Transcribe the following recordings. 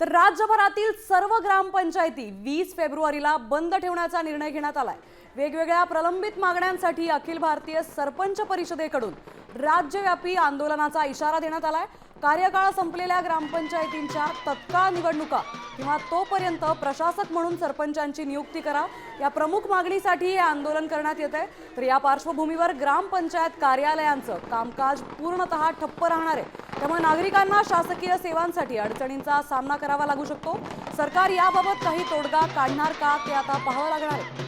तर राज्यभरातील सर्व ग्रामपंचायती वीस फेब्रुवारीला बंद ठेवण्याचा निर्णय घेण्यात आलाय. वेगवेगळ्या प्रलंबित मागण्यांसाठी अखिल भारतीय सरपंच परिषदेकडून राज्यव्यापी आंदोलनाचा इशारा देण्यात आलाय. कार्यकाळ संपलेल्या ग्रामपंचायतींच्या तत्काळ निवडणुका किंवा तोपर्यंत प्रशासक म्हणून सरपंचांची नियुक्ती करा. या प्रमुख मागणीसाठी हे आंदोलन करण्यात येत आहे तर या पार्श्वभूमीवर ग्रामपंचायत कार्यालयांचं कामकाज पूर्णतः ठप्प राहणार आहे. त्यामुळे नागरिकांना शासकीय सेवांसाठी अडचणींचा सामना करावा लागू शकतो. सरकार याबाबत काही तोडगा काढणार का ते आता पाहावं लागणार आहे.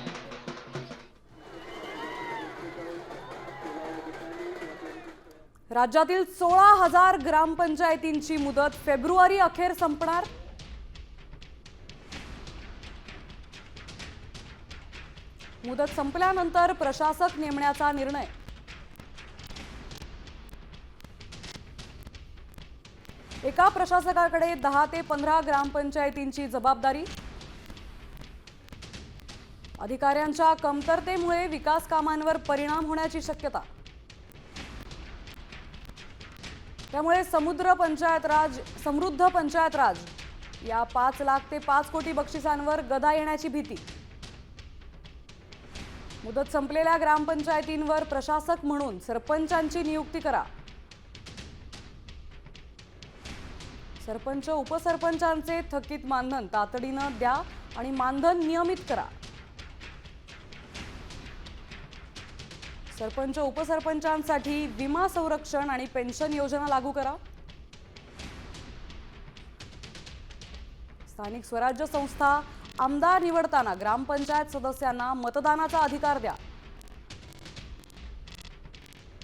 राज्यातील सोळा हजार ग्रामपंचायतींची मुदत फेब्रुवारी अखेर संपणार? मुदत संपल्यानंतर प्रशासक नेमण्याचा निर्णय. एका प्रशासकाकडे दहा ते पंधरा ग्रामपंचायतींची जबाबदारी. अधिकाऱ्यांच्या कमतरतेमुळे विकास कामांवर परिणाम होण्याची शक्यता. त्यामुळे समुद्र पंचायत राज समृद्ध पंचायत राज या पाच लाख ते पाच कोटी बक्षिसांवर गदा येण्याची भीती. मुदत संपलेल्या ग्रामपंचायतींवर प्रशासक म्हणून सरपंचांची नियुक्ती करा. सरपंच उपसरपंचांचे थकीत मानधन तातडीनं द्या आणि मानधन नियमित करा. सरपंच उपसरपंचांसाठी विमा संरक्षण आणि पेन्शन योजना लागू करा. स्थानिक स्वराज्य संस्था आमदार निवडताना ग्रामपंचायत सदस्यांना मतदानाचा अधिकार द्या.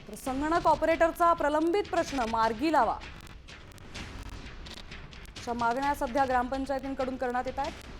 तर संगणक ऑपरेटरचा प्रलंबित प्रश्न मार्गी लावा. अशा मागण्या सध्या ग्रामपंचायतींकडून करण्यात येत आहेत.